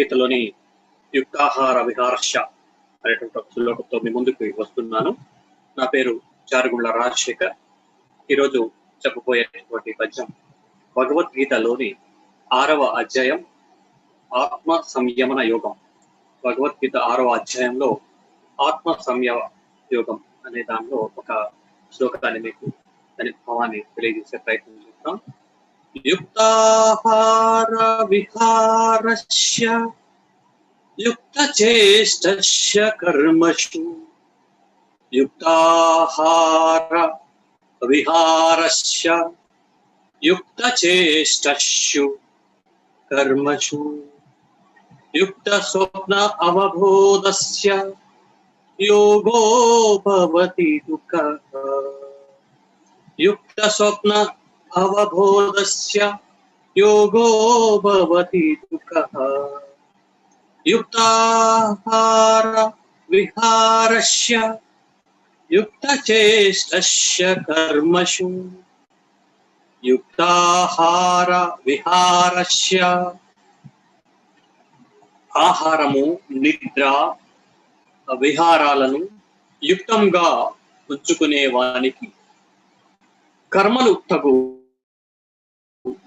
గీతలోని యుక్తాహార విహారశ అనేటువంటి ఒక శ్లోకంతో మీ ముందుకు వస్తున్నాను. నా పేరు చారుగుళ్ళ రాజశేఖర్. ఈరోజు చెప్పబోయేటువంటి పద్యం భగవద్గీతలోని ఆరవ అధ్యాయం ఆత్మ సంయమన యోగం. భగవద్గీత ఆరవ అధ్యాయంలో ఆత్మ సంయమ యోగం అనే దానిలో ఒక శ్లోకాన్ని మీకు దాని భావాన్ని తెలియజేసే ప్రయత్నం చేస్తాం యుక్తాహార విహారస్య యుక్తచేష్టస్య కర్మషు యుక్తాహార విహారస్య యుక్తచేష్టస్యు కర్మషు యుక్త స్వప్న అవబోధస్య యోగో భవతి దుఃఖః యుక్త అవబోధస్య యోగో భవతి దుఃఖః యుక్తాహార విహారస్య యుక్తచేష్టస్య కర్మషు యుక్తాహార విహారస్య ఆహారము నిద్ర విహారాలను యుక్తంగా ఉంచుకునే వానికి కర్మలు తగు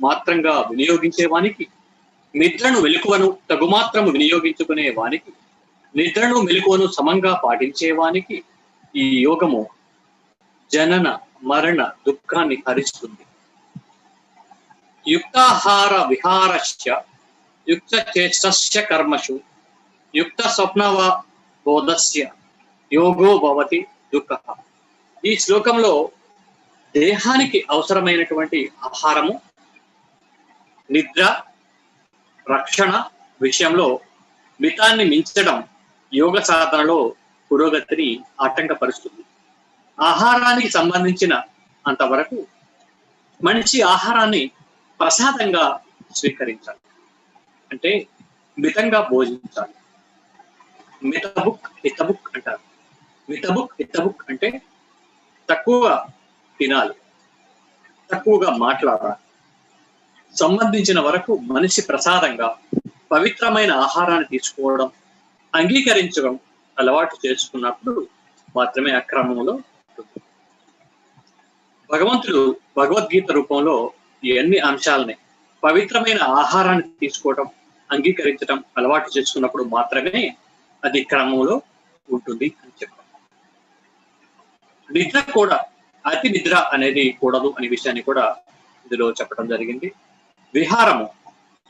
మాత్రంగా వినియోగించే వానికి నిద్రను వెలుకువను తగుమాత్రము వినియోగించుకునే వానికి నిద్రను మెలుకువను సమంగా పాటించే వానికి ఈ యోగము జనన మరణ దుఃఖాన్ని హరిస్తుంది. యుక్తాహార విహారస్య యుక్త చేష్టస్య కర్మషు యుక్త స్వప్నవ బోధస్య యోగో భవతి దుఃఖ. ఈ శ్లోకంలో దేహానికి అవసరమైనటువంటి ఆహారము నిద్ర రక్షణ విషయంలో మితాన్ని మించడం యోగ సాధనలో పురోగతిని ఆటంకపరుస్తుంది. ఆహారానికి సంబంధించిన అంతవరకు మనిషి ఆహారాన్ని ప్రసాదంగా స్వీకరించాలి. అంటే మితంగా భోజించాలి. మితబుక్ హితబుక్ అంటారు. మితబుక్ హితబుక్ అంటే తక్కువ తినాలి. తక్కువగా మాట్లాడాలి. సంబంధించిన వరకు మనిషి ప్రసాదంగా పవిత్రమైన ఆహారాన్ని తీసుకోవడం అంగీకరించడం అలవాటు చేసుకున్నప్పుడు మాత్రమే అక్రమంలో భగవంతుడు భగవద్గీత రూపంలో ఈ అంశాలని పవిత్రమైన ఆహారాన్ని తీసుకోవడం అంగీకరించడం అలవాటు చేసుకున్నప్పుడు మాత్రమే అది క్రమంలో ఉంటుంది అని చెప్పారు నిద్ర కూడా అతి నిద్ర అనేది కూడదు అనే విషయాన్ని కూడా ఇందులో చెప్పడం జరిగింది. విహారము.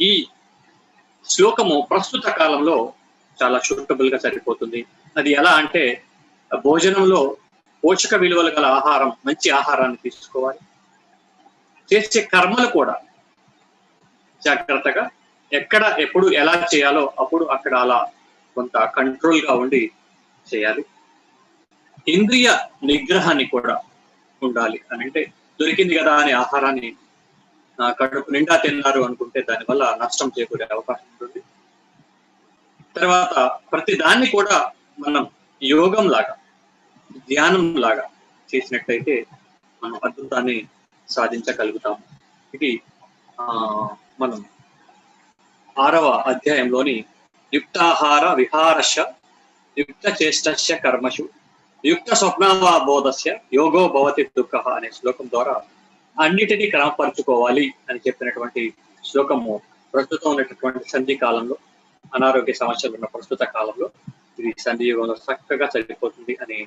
ఈ శ్లోకము ప్రస్తుత కాలంలో చాలా సూటబుల్గా సరిపోతుంది. అది ఎలా అంటే భోజనంలో పోషక విలువలు గల ఆహారం మంచి ఆహారాన్ని తీసుకోవాలి. చేసే కర్మలు కూడా జాగ్రత్తగా ఎక్కడ ఎప్పుడు ఎలా చేయాలో అప్పుడు అక్కడ అలా కొంత కంట్రోల్గా ఉండి చేయాలి. ఇంద్రియ నిగ్రహాన్ని కూడా ఉండాలి. అని అంటే దొరికింది కదా అనే ఆహారాన్ని కడుపు నిండా తిన్నారు అనుకుంటే దానివల్ల నష్టం చేకూరే అవకాశం ఉంటుంది. తర్వాత ప్రతి దాన్ని కూడా మనం యోగం లాగా ధ్యానం లాగా చేసినట్టయితే మనం అద్భుతాన్ని సాధించగలుగుతాం ఇది ఆ మనం ఆరవ అధ్యాయంలోని యుక్తాహార విహారశ యుక్త చేష్టస్య కర్మషు యుక్త స్వప్నబోధస్య యోగో భవతి దుఃఖ అనే శ్లోకం ద్వారా అన్నిటినీ క్రమపరచుకోవాలి అని చెప్పినటువంటి శ్లోకము ప్రస్తుతం ఉన్నటువంటి సంధి కాలంలో అనారోగ్య సమస్యలు ఉన్న ప్రస్తుత కాలంలో ఇది సంధి యుగంలో చక్కగా సరిపోతుంది అని